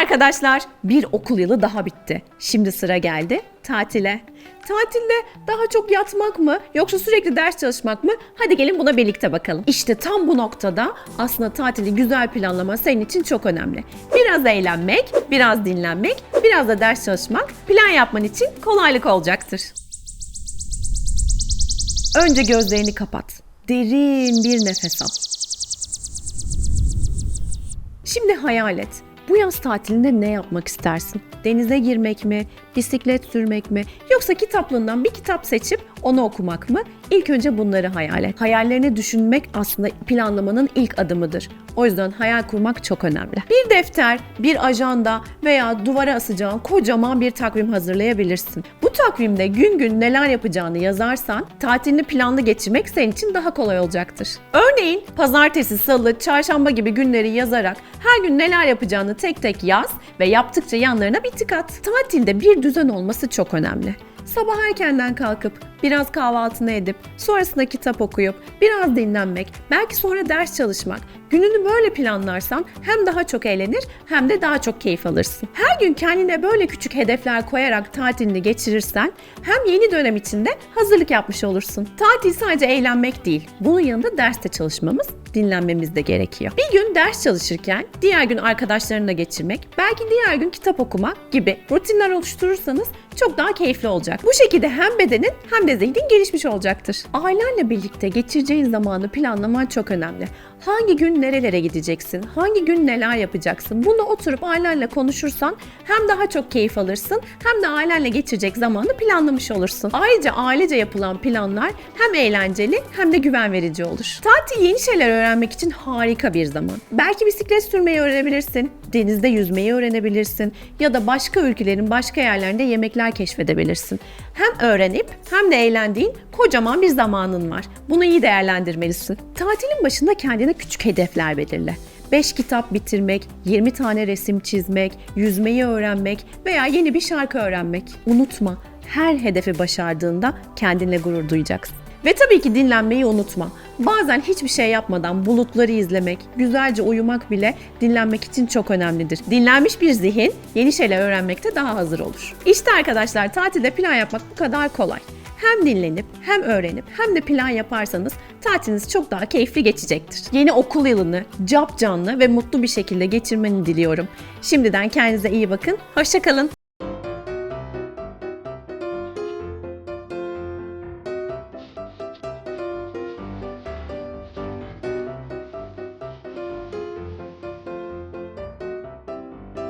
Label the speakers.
Speaker 1: arkadaşlar, bir okul yılı daha bitti. Şimdi sıra geldi tatile. Tatilde daha çok yatmak mı yoksa sürekli ders çalışmak mı? Hadi gelin buna birlikte bakalım. İşte tam bu noktada aslında tatili güzel planlama senin için çok önemli. Biraz eğlenmek, biraz dinlenmek, biraz da ders çalışmak plan yapman için kolaylık olacaktır. Önce gözlerini kapat. Derin bir nefes al. Şimdi hayal et. Bu yaz tatilinde ne yapmak istersin? Denize girmek mi? Bisiklet sürmek mi? Yoksa kitaplığından bir kitap seçip onu okumak mı? İlk önce bunları hayal et. Hayallerini düşünmek aslında planlamanın ilk adımıdır. O yüzden hayal kurmak çok önemli. Bir defter, bir ajanda veya duvara asacağın kocaman bir takvim hazırlayabilirsin. Bu takvimde gün gün neler yapacağını yazarsan tatilini planlı geçirmek senin için daha kolay olacaktır. Örneğin pazartesi, salı, çarşamba gibi günleri yazarak her gün neler yapacağını tek tek yaz ve yaptıkça yanlarına bir tık at. Tatilde bir düzen olması çok önemli. Sabah erkenden kalkıp biraz kahvaltını edip sonrasında kitap okuyup biraz dinlenmek, belki sonra ders çalışmak. Gününü böyle planlarsan hem daha çok eğlenir hem de daha çok keyif alırsın. Her gün kendine böyle küçük hedefler koyarak tatilini geçirirsen hem yeni dönem içinde hazırlık yapmış olursun. Tatil sadece eğlenmek değil. Bunun yanında derste çalışmamız, dinlenmemiz de gerekiyor. Bir gün ders çalışırken diğer gün arkadaşlarınla geçirmek, belki diğer gün kitap okumak gibi rutinler oluşturursanız çok daha keyifli olacak. Bu şekilde hem bedenin hem de zihnin gelişmiş olacaktır. Ailenle birlikte geçireceğin zamanı planlaman çok önemli. Hangi gün nerelere gideceksin? Hangi gün neler yapacaksın? Bunu oturup ailenle konuşursan hem daha çok keyif alırsın hem de ailenle geçirecek zamanı planlamış olursun. Ayrıca ailece yapılan planlar hem eğlenceli hem de güven verici olur. Tatil yeni şeyler öğrenmek için harika bir zaman. Belki bisiklet sürmeyi öğrenebilirsin, denizde yüzmeyi öğrenebilirsin ya da başka ülkelerin başka yerlerinde yemekler keşfedebilirsin. Hem öğrenip hem de eğlendiğin kocaman bir zamanın var. Bunu iyi değerlendirmelisin. Tatilin başında kendine küçük hedefler belirle. 5 kitap bitirmek, 20 tane resim çizmek, yüzmeyi öğrenmek veya yeni bir şarkı öğrenmek. Unutma, her hedefi başardığında kendinle gurur duyacaksın. Ve tabii ki dinlenmeyi unutma. Bazen hiçbir şey yapmadan bulutları izlemek, güzelce uyumak bile dinlenmek için çok önemlidir. Dinlenmiş bir zihin yeni şeyler öğrenmekte daha hazır olur. İşte arkadaşlar tatilde plan yapmak bu kadar kolay. Hem dinlenip hem öğrenip hem de plan yaparsanız tatiliniz çok daha keyifli geçecektir. Yeni okul yılını cap canlı ve mutlu bir şekilde geçirmeni diliyorum. Şimdiden kendinize iyi bakın. Hoşçakalın.